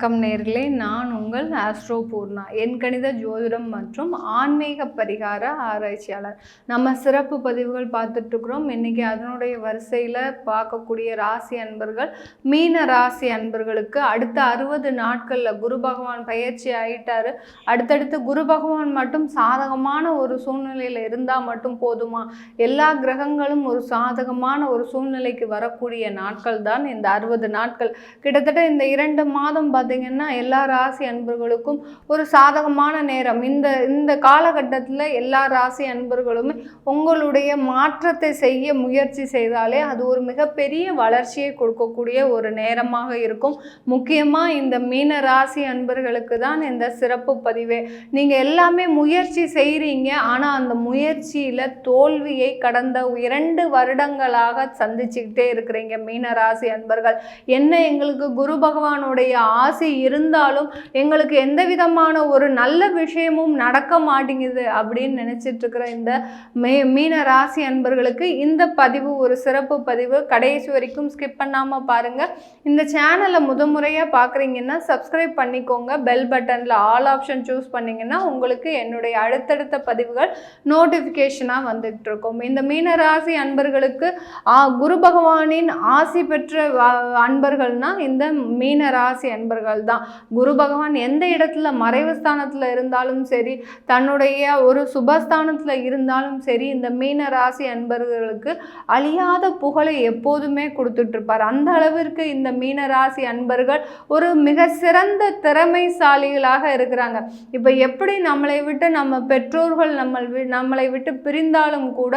வணக்கம் நேர்களே. நான் உங்கள் ஆஸ்ட்ரோ பூர்ணா என் கணித ஜோதிடம் மற்றும் ஆன்மீக பரிகார ஆராய்ச்சியாளர். நம்ம சிறப்பு பதிவுகள் பார்த்துட்டு இருக்கிறோம் இன்னைக்கு அதனுடைய வரிசையில் பார்க்கக்கூடிய ராசி அன்பர்கள் மீன ராசி அன்பர்களுக்கு அடுத்த அறுபது நாட்களில் குரு பகவான் பயிற்சி ஆகிட்டார் அடுத்தடுத்து குரு பகவான் மட்டும் சாதகமான ஒரு சூழ்நிலையில் இருந்தால் மட்டும் போதுமா? எல்லா கிரகங்களும் ஒரு சாதகமான ஒரு சூழ்நிலைக்கு வரக்கூடிய நாட்கள் தான் இந்த அறுபது நாட்கள். கிட்டத்தட்ட இந்த இரண்டு மாதம் பார்த்தீங்கன்னா எல்லா ராசி அன்பர்களுக்கும் ஒரு சாதகமான நேரம். இந்த இந்த காலகட்டத்தில் எல்லா ராசி அன்பர்களுமே உங்களுடைய மாற்றத்தை செய்ய முயற்சி செய்தாலே அது ஒரு மிகப்பெரிய வளர்ச்சியை கொடுக்கக்கூடிய ஒரு நேரமாக இருக்கும். முக்கியமாக இந்த மீன ராசி அன்பர்களுக்கு தான் இந்த சிறப்பு பதிவே. நீங்கள் எல்லாமே முயற்சி செய்கிறீங்க ஆனால் அந்த முயற்சியில் தோல்வியை கடந்த இரண்டு வருடங்களாக சந்திச்சுக்கிட்டே இருக்கிறீங்க மீன ராசி அன்பர்கள். என்ன எங்களுக்கு குரு பகவானுடைய ஆசை இருந்தாலும் எங்களுக்கு எந்த விதமான ஒரு நல்ல விஷயமும் நடக்க மாட்டேங்குது அப்படின்னு நினச்சிட்டு இருக்கிற இந்த மே மீன ராசி அன்பர்களுக்கு இந்த பதிவு ஒரு சிறப்பு பதிவு. கடைசி வரைக்கும் ஸ்கிப் பண்ணாமல் பாருங்க. இந்த சேனலை முதமுறையாக பார்க்குறீங்கன்னா சப்ஸ்கிரைப் பண்ணிக்கோங்க. பெல் பட்டனில் ஆல் ஆப்ஷன் சூஸ் பண்ணிங்கன்னா உங்களுக்கு என்னுடைய அடுத்தடுத்த பதிவுகள் நோட்டிஃபிகேஷனாக வந்துகிட்டு இருக்கும் இந்த மீன ராசி அன்பர்களுக்கு குரு பகவானின் ஆசி பெற்ற அன்பர்கள்னால் இந்த மீன ராசி அன்பர்கள் தான். குரு பகவான் எந்த இடத்துல மறைவு ஸ்தானத்தில் இருந்தாலும் சரி தன்னுடைய ஒரு சுபஸ்தானத்தில் இருந்தாலும் சரி இந்த மீன ராசி அன்பர்களுக்கு அழியாத புகழை எப்போதுமே கொடுத்துட்ருப்பார். அந்த அளவிற்கு இந்த மீன ராசி அன்பர்கள் ஒரு மிக சிறந்த திறமைசாலிகளாக இருக்கிறாங்க. இப்போ எப்படி நம்மளை விட்டு நம்ம பெற்றோர்கள் நம்ம நம்மளை விட்டு பிரிந்தாலும் கூட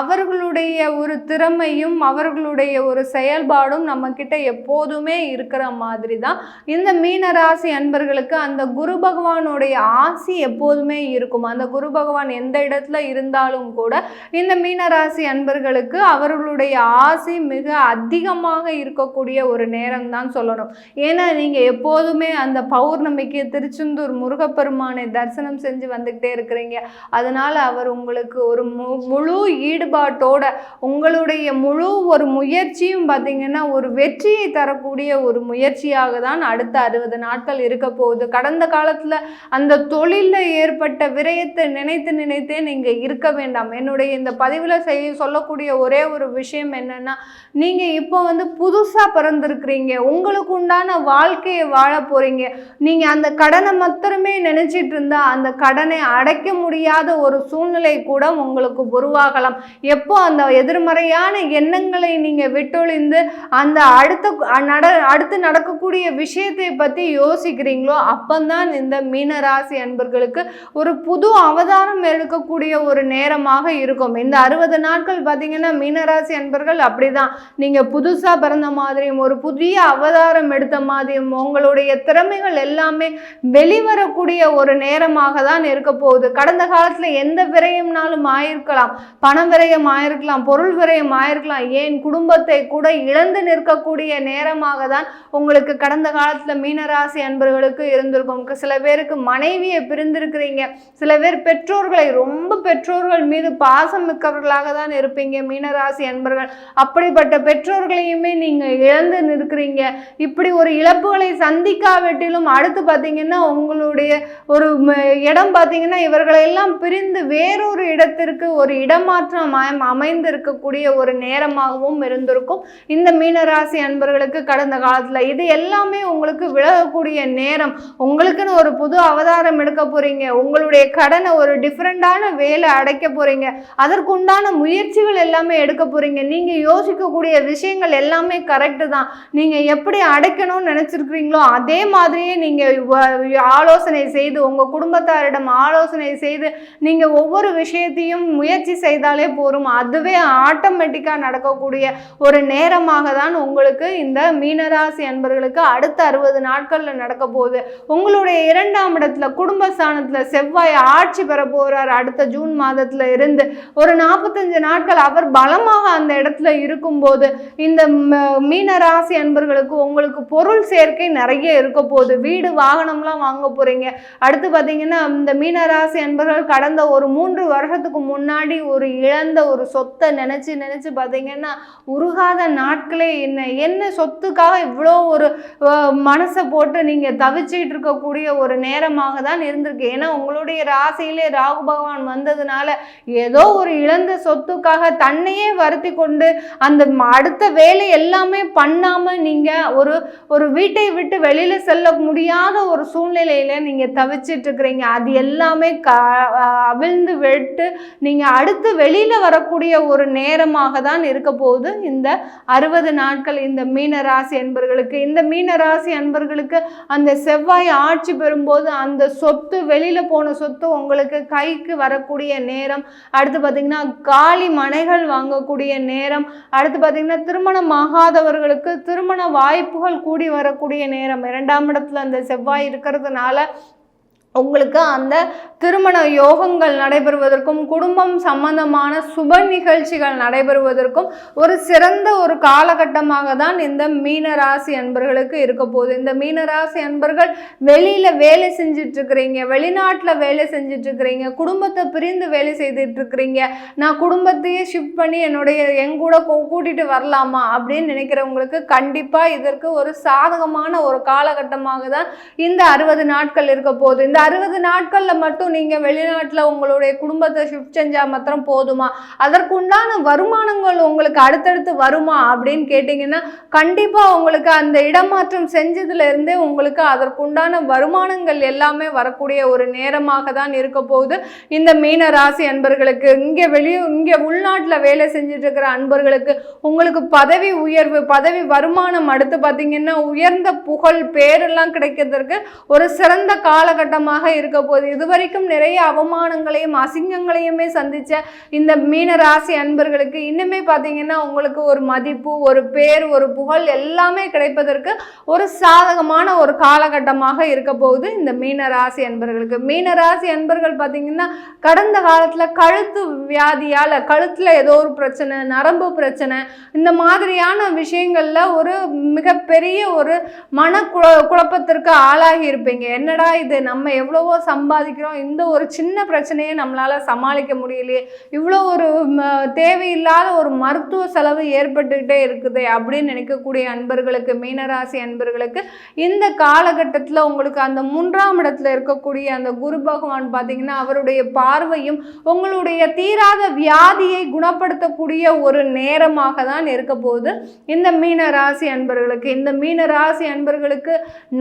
அவர்களுடைய ஒரு திறமையும் அவர்களுடைய ஒரு செயல்பாடும் நம்ம கிட்ட எப்போதுமே இருக்கிற மாதிரி தான் இந்த மீன ராசி அன்பர்களுக்கு அந்த குரு பகவானுடைய ஆசி எப்போதுமே இருக்கும். அந்த குரு பகவான் எந்த இடத்துல இருந்தாலும் கூட இந்த மீன ராசி அன்பர்களுக்கு அவர்களுடைய ஆசி மிக அதிகமாக இருக்கக்கூடிய ஒரு நேரம் தான் சொல்லணும். ஏன்னா நீங்கள் எப்போதுமே அந்த பௌர்ணமிக்கு திருச்செந்தூர் முருகப்பெருமானை தரிசனம் செஞ்சு வந்துக்கிட்டே இருக்கிறீங்க. அதனால் அவர் உங்களுக்கு ஒரு மு- முழு ஈடுபாட்டோட உங்களுடைய முழு ஒரு முயற்சியும் பார்த்தீங்கன்னா ஒரு வெற்றியை தரக்கூடிய ஒரு முயற்சியாக தான் அடுத்த அறுபது நாட்கள் இருக்க போகுது. கடந்த காலத்தில் அந்த தொழிலில் ஏற்பட்ட விரயத்தை நினைத்து நினைத்தே நீங்கள் இருக்க வேண்டாம். என்னுடைய இந்த பதிவில் செய்ய சொல்லக்கூடிய ஒரே ஒரு விஷயம் என்னன்னா நீங்கள் இப்போ வந்து புதுசாக பிறந்திருக்கிறீங்க. உங்களுக்கு உண்டான வாழ்க்கையை வாழ போகிறீங்க நீங்கள் அந்த கடனை மாத்திரமே நினச்சிட்டு இருந்தா அந்த கடனை அடைக்க முடியாத ஒரு சூழ்நிலை கூட உங்களுக்கு உருவாகலாம். எப்போ அந்த எதிர்மறையான எண்ணங்களை நீங்கள் விட்டொழிந்து அந்த அடுத்த நட அடுத்து நடக்கக்கூடிய விஷயத்தை பற்றி யோசிக்கிறீங்களோ அப்பந்தான் இந்த மீனராசி அன்பர்களுக்கு ஒரு புது அவதாரம் எடுக்கக்கூடிய ஒரு நேரமாக இருக்கும். இந்த அறுபது நாட்கள் பார்த்தீங்கன்னா மீனராசி அன்பர்கள் அப்படிதான். நீங்கள் புதுசாக பிறந்த மாதிரியும் ஒரு புதிய அவதாரம் எடுத்த மாதிரியும் உங்களுடைய திறமைகள் எல்லாமே வெளிவரக்கூடிய ஒரு நேரமாக தான் இருக்க போகுது. கடந்த காலத்தில் எந்த விரயம்னாலும் ஆயிருக்கலாம். பண விரயம் ஆயிருக்கலாம் பொருள் விரயம் ஆயிருக்கலாம். ஏன் குடும்பத்தை கூட இழந்து நிற்கக்கூடிய நேரமாக தான் உங்களுக்கு கடந்த காலத்தில் மீனராசி அன்பர்களுக்கு இருந்திருக்கும். சில பேருக்கு மனைவியை பிரிந்திருக்கிறீங்க. சில பேர் பெற்றோர்களை ரொம்ப பெற்றோர்கள் மீது பாசம் மிக்கவர்களாக தான் இருப்பீங்க மீனராசி அன்பர்கள். அப்படிப்பட்ட பெற்றோர்களையுமே நீங்கள் இழந்து நிற்கிறீங்க. இப்படி ஒரு இழப்புகளை சந்திக்காவிட்டிலும் அடுத்து பார்த்தீங்கன்னா உங்களுடைய ஒரு இடம் பார்த்தீங்கன்னா இவர்களையெல்லாம் பிரிந்து வேறொரு இடத்திற்கு ஒரு இடமாற்றம் அமைந்திருக்கக்கூடிய அமைந்து இருக்கக்கூடிய ஒரு நேரமாகவும் இருந்திருக்கும். இந்த மீனராசி அன்பர்களுக்கு கடந்த காலத்தில் இது எல்லாமே உங்களுக்கு விலகக்கூடிய நேரம். உங்களுக்குன்னு ஒரு புது அவதாரம் எடுக்க போறீங்க. உங்களுடைய கடனை ஒரு டிஃப்ரெண்டான வேலை அடைக்க போறீங்க. அதற்குண்டான முயற்சிகள் எல்லாமே எடுக்க போறீங்க. நீங்க யோசிக்கக்கூடிய விஷயங்கள் எல்லாமே கரெக்டு தான். நீங்க எப்படி அடைக்கணும்னு நினைச்சிருக்கிறீங்களோ அதே மாதிரியே நீங்க வ- ஆலோசனை செய்து உங்க குடும்பத்தாரிடம் ஆலோசனை செய்து நீங்க ஒவ்வொரு விஷயத்தையும் முயற்சி செய்தாலே போரும் அதுவே ஆட்டோமேட்டிக்காக நடக்கக்கூடிய ஒரு நேரமாக தான் உங்களுக்கு இந்த மீனராசி அன்பர்களுக்கு அடுத்த அறுபது நாட்களில் நடக்க போகுது உங்களுடைய இரண்டாம் இடத்துல குடும்பஸ்தானத்துல செவ்வாய் ஆட்சி பெற போகிறார் அடுத்த ஜூன் மாதத்தில் இருந்து. ஒரு நாற்பத்தஞ்சு நாட்கள் அவர் பலமாக அந்த இடத்துல இருக்கும்போது இந்த ம- மீன ராசி அன்பர்களுக்கு உங்களுக்கு பொருள் சேர்க்கை நிறைய இருக்க போகுது. வீடு வாகனம்லாம் வாங்க போகிறீங்க அடுத்து பார்த்தீங்கன்னா இந்த மீன ராசி அன்பர்கள் கடந்த ஒரு மூன்று வருஷத்துக்கு முன்னாடி ஒரு இழந்த ஒரு சொத்தை நினச்சி நினச்சி பார்த்தீங்கன்னா உருகாத நாட்களே என்ன என்ன சொத்துக்காக இவ்வளோ ஒரு மன மனசை போட்டு நீங்கள் தவிச்சிக்கிட்டு இருக்கக்கூடிய ஒரு நேரமாக தான் இருந்திருக்கு. ஏன்னா உங்களுடைய ராசியிலே ராகு பகவான் வந்ததுனால ஏதோ ஒரு இழந்த சொத்துக்காக தன்னையே வருத்தி கொண்டு அந்த அடுத்த வேலை எல்லாமே பண்ணாமல் நீங்கள் ஒரு ஒரு வீட்டை விட்டு வெளியில் செல்ல முடியாத ஒரு சூழ்நிலையில் நீங்கள் தவிச்சிட்டு இருக்கிறீங்க. அது எல்லாமே க அவிழ்ந்து விட்டு நீங்கள் அடுத்து வெளியில் வரக்கூடிய ஒரு நேரமாக தான் இருக்க போகுது. இந்த அறுபது நாட்கள் இந்த மீன ராசி அன்பர்களுக்கு இந்த மீன ராசி நண்பர்களுக்கு அந்த செவ்வாய் ஆட்சி பெறும்போது அந்த சொத்து வெளியில் போன சொத்து உங்களுக்கு கைக்கு வரக்கூடிய நேரம் அடுத்து பார்த்திங்கன்னா காலி மனைகள் வாங்கக்கூடிய நேரம் அடுத்து பார்த்திங்கன்னா திருமணம் ஆகாதவர்களுக்கு திருமண வாய்ப்புகள் கூடி வரக்கூடிய நேரம். இரண்டாம் இடத்துல அந்த செவ்வாய் இருக்கிறதுனால உங்களுக்கு அந்த திருமண யோகங்கள் நடைபெறுவதற்கும் குடும்பம் சம்பந்தமான சுப நிகழ்ச்சிகள் நடைபெறுவதற்கும் ஒரு சிறந்த ஒரு காலகட்டமாக தான் இந்த மீனராசி அன்பர்களுக்கு இருக்க போகுது. இந்த மீனராசி அன்பர்கள் வெளியில் வேலை செஞ்சுட்டு இருக்கிறீங்க வேலை செஞ்சுட்டு இருக்கிறீங்க குடும்பத்தை பிரிந்து வேலை செய்துட்டு இருக்கிறீங்க நான் குடும்பத்தையே ஷிஃப்ட் பண்ணி என்னுடைய என் கூட கூ- வரலாமா அப்படின்னு நினைக்கிறவங்களுக்கு கண்டிப்பாக இதற்கு ஒரு சாதகமான ஒரு காலகட்டமாக தான் இந்த அறுபது நாட்கள் இருக்க போகுது. இந்த அறுபது நாட்கள்ல மட்டும் நீங்க வெளிநாட்டுல உங்களுடைய குடும்பத்தை ஷிஃப்ட் செஞ்சா மாத்திரம் போதுமா? அதற்குண்டான வருமானங்கள் உங்களுக்கு அடுத்தடுத்து வருமா அப்படின்னு கேட்டிங்கன்னா கண்டிப்பா உங்களுக்கு அந்த இடமாற்றம் செஞ்சதுல இருந்தே உங்களுக்கு அதற்குண்டான வருமானங்கள் எல்லாமே வரக்கூடிய ஒரு நேரமாக தான் இருக்க போகுது. இந்த மீன ராசி அன்பர்களுக்கு இங்கே வெளியே இங்கே உள்நாட்டில் வேலை செஞ்சுட்டு இருக்கிற அன்பர்களுக்கு உங்களுக்கு பதவி உயர்வு பதவி வருமானம் அடுத்து பார்த்தீங்கன்னா உயர்ந்த புகழ் பேரெல்லாம் கிடைக்கிறதுக்கு ஒரு சிறந்த காலகட்டம் காலகட்டமாக இருக்க போகுது. இதுவரைக்கும் நிறைய அவமானங்களையும் அசிங்கங்களையுமே சந்திச்ச இந்த மீன ராசி அன்பர்களுக்கு இன்னுமே பார்த்தீங்கன்னா உங்களுக்கு ஒரு மதிப்பு ஒரு பேர் ஒரு புகழ் எல்லாமே கிடைப்பதற்கு ஒரு சாதகமான ஒரு காலகட்டமாக இருக்க போகுது இந்த மீன ராசி அன்பர்களுக்கு. மீன ராசி அன்பர்கள் பார்த்தீங்கன்னா கடந்த காலத்தில் கழுத்து வியாதியால் கழுத்தில் ஏதோ ஒரு பிரச்சனை நரம்பு பிரச்சனை இந்த மாதிரியான விஷயங்களில் ஒரு மிகப்பெரிய ஒரு மன குழ குழப்பத்திற்கு ஆளாகி இருப்பீங்க. என்னடா இது நம்ம எவ்வளவோ சம்பாதிக்கிறோம். இந்த ஒரு சின்ன பிரச்சனையை நம்மளால் சமாளிக்க முடியலையே. இவ்வளோ ஒரு தேவையில்லாத ஒரு மருத்துவ செலவு ஏற்பட்டுக்கிட்டே இருக்குது அப்படின்னு நினைக்கக்கூடிய அன்பர்களுக்கு மீனராசி அன்பர்களுக்கு இந்த காலகட்டத்தில் உங்களுக்கு அந்த மூன்றாம் இடத்துல இருக்கக்கூடிய அந்த குரு பகவான் பார்த்தீங்கன்னா அவருடைய பார்வையும் உங்களுடைய தீராத வியாதியை குணப்படுத்தக்கூடிய ஒரு நேரமாக தான் இருக்க போகுது. இந்த மீன ராசி அன்பர்களுக்கு இந்த மீன ராசி அன்பர்களுக்கு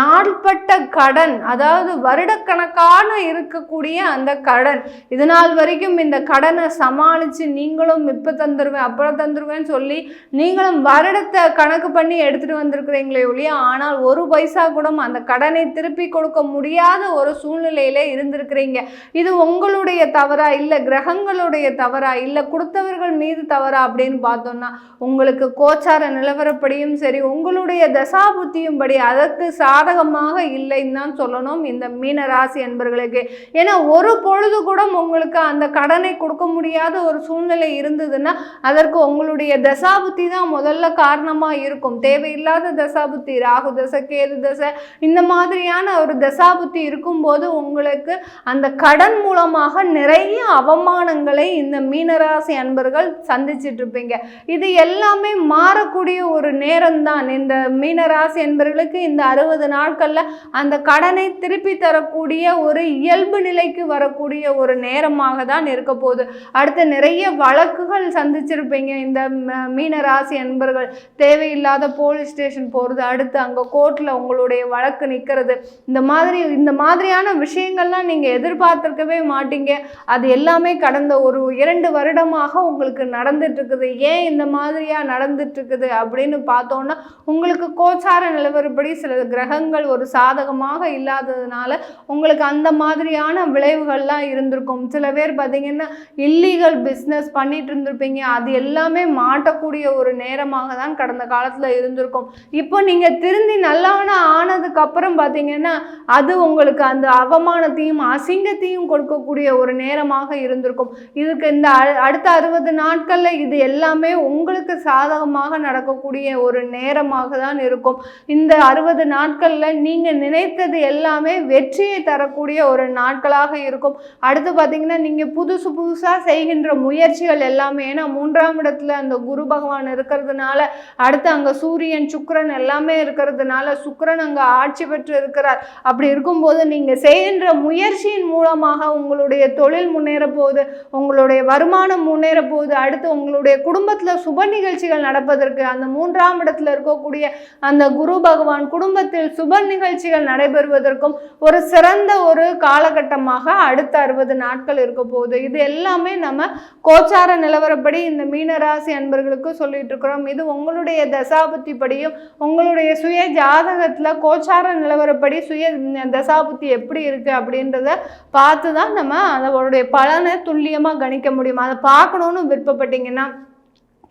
நாள்பட்ட கடன் அதாவது வருட ஆயிரக்கணக்கான இருக்கக்கூடிய அந்த கடன். இது நாள் வரைக்கும் இந்த கடனை சமாளித்து நீங்களும் இப்போ தந்துடுவேன் அப்புறம் தந்துடுவேன்னு சொல்லி நீங்களும் வருடத்தை கணக்கு பண்ணி எடுத்துகிட்டு வந்திருக்கிறீங்களே ஒழிய ஆனால் ஒரு பைசா கூட அந்த கடனை திருப்பி கொடுக்க முடியாத ஒரு சூழ்நிலையில் இருந்திருக்கிறீங்க. இது உங்களுடைய தவறா இல்லை கிரகங்களுடைய தவறா இல்லை கொடுத்தவர்கள் மீது தவறா அப்படின்னு பார்த்தோம்னா உங்களுக்கு கோச்சார நிலவரப்படியும் சரி உங்களுடைய தசாபுத்தியும் படி அதற்கு சாதகமாக இல்லைன்னு தான் சொல்லணும் இந்த மீன ராசி என்பர்களுக்கு ஏன்னா ஒரு பொழுது கூட உங்களுக்கு அந்த கடனை கொடுக்க முடியாத ஒரு சூழ்நிலை இருந்ததுன்னா அதற்கு உங்களுடைய தசாபுத்தி தான் முதல்ல காரணமாக இருக்கும். தேவையில்லாத தசாபுத்தி ராகு தசை கேது தசை இந்த மாதிரியான ஒரு தசாபுத்தி இருக்கும்போது உங்களுக்கு அந்த கடன் மூலமாக நிறைய அவமானங்களை இந்த மீனராசி அன்பர்கள் சந்திச்சிட்டு இருப்பீங்க. இது எல்லாமே மாறக்கூடிய ஒரு நேரம்தான். இந்த மீனராசி அன்பர்களுக்கு இந்த அறுபது நாட்களில் அந்த கடனை திருப்பி தரக்கூடிய ஒரு இயல்பு நிலைக்கு வரக்கூடிய ஒரு நேரமாக தான் இருக்க போகுது. அடுத்து நிறைய வழக்குகள் சந்திச்சிருப்பீங்க. இந்த ம- மீன ராசி அன்பர்கள் தேவையில்லாத போலீஸ் ஸ்டேஷன் போகிறது அடுத்து அங்கே கோர்ட்டில் உங்களுடைய வழக்கு நிற்கிறது இந்த மாதிரி இந்த மாதிரியான விஷயங்கள்லாம் நீங்கள் எதிர்பார்த்துருக்கவே மாட்டீங்க. அது எல்லாமே கடந்த ஒரு இரண்டு வருடமாக உங்களுக்கு நடந்துட்டுருக்குது. ஏன் இந்த மாதிரியாக நடந்துட்டுருக்குது அப்படின்னு பார்த்தோன்னா உங்களுக்கு கோச்சார நிலவரப்படி சில கிரகங்கள் ஒரு சாதகமாக இல்லாததுனால உங்களுக்கு அந்த மாதிரியான விளைவுகள்லாம் இருந்திருக்கும். சில பேர் பார்த்தீங்கன்னா இல்லீகல் பிஸ்னஸ் பண்ணிட்டு இருந்திருப்பீங்க. அது எல்லாமே மாட்டக்கூடிய ஒரு நேரமாக தான் கடந்த காலத்தில் இருந்திருக்கும். இப்போ நீங்கள் திருந்தி நல்லவனா ஆனதுக்கப்புறம் பார்த்தீங்கன்னா அது உங்களுக்கு அந்த அவமானத்தையும் அசிங்கத்தையும் கொடுக்கக்கூடிய ஒரு நேரமாக இருந்திருக்கும். இதுக்கு இந்த அ- அடுத்த அறுபது நாட்களில் இது எல்லாமே உங்களுக்கு சாதகமாக நடக்கக்கூடிய ஒரு நேரமாக தான் இருக்கும். இந்த அறுபது நாட்களில் நீங்கள் நினைத்தது எல்லாமே வெற்றியை தரக்கூடிய ஒரு நாட்களாக இருக்கும். அடுத்து பார்த்தீங்கன்னா நீங்கள் புதுசு புதுசாக செய்கின்ற முயற்சிகள் எல்லாமே ஏன்னா மூன்றாம் இடத்துல அந்த குரு பகவான் இருக்கிறதுனால அடுத்து அங்கே சூரியன் சுக்கிரன் எல்லாமே இருக்கிறதுனால சுக்கரன் அங்கே ஆட்சி பெற்று இருக்கிறார். அப்படி இருக்கும்போது நீங்கள் செய்கின்ற முயற்சியின் மூலமாக உங்களுடைய தொழில் முன்னேற போகுது உங்களுடைய வருமானம் முன்னேற போகுது அடுத்து உங்களுடைய குடும்பத்தில் சுப நிகழ்ச்சிகள் நடப்பதற்கு அந்த மூன்றாம் இடத்துல இருக்கக்கூடிய அந்த குரு பகவான் குடும்பத்தில் சுப நிகழ்ச்சிகள் நடைபெறுவதற்கும் ஒரு சிறந்த ஒரு காலகட்டமாக அடுத்த அறுபது நாட்கள் இருக்க போகுது. இது எல்லாமே நம்ம கோச்சார நிலவரப்படி இந்த மீனராசி அன்பர்களுக்கு சொல்லிட்டு இருக்கிறோம். இது உங்களுடைய தசாபுத்தி படியும். உங்களுடைய சுய ஜாதகத்தில் கோச்சார நிலவரப்படி சுய தசாபுத்தி எப்படி இருக்குது அப்படின்றத பார்த்து தான் நம்ம அதோடைய பலனை துல்லியமாக கணிக்க முடியும். அதை பார்க்கணுன்னு விருப்பப்பட்டீங்கன்னா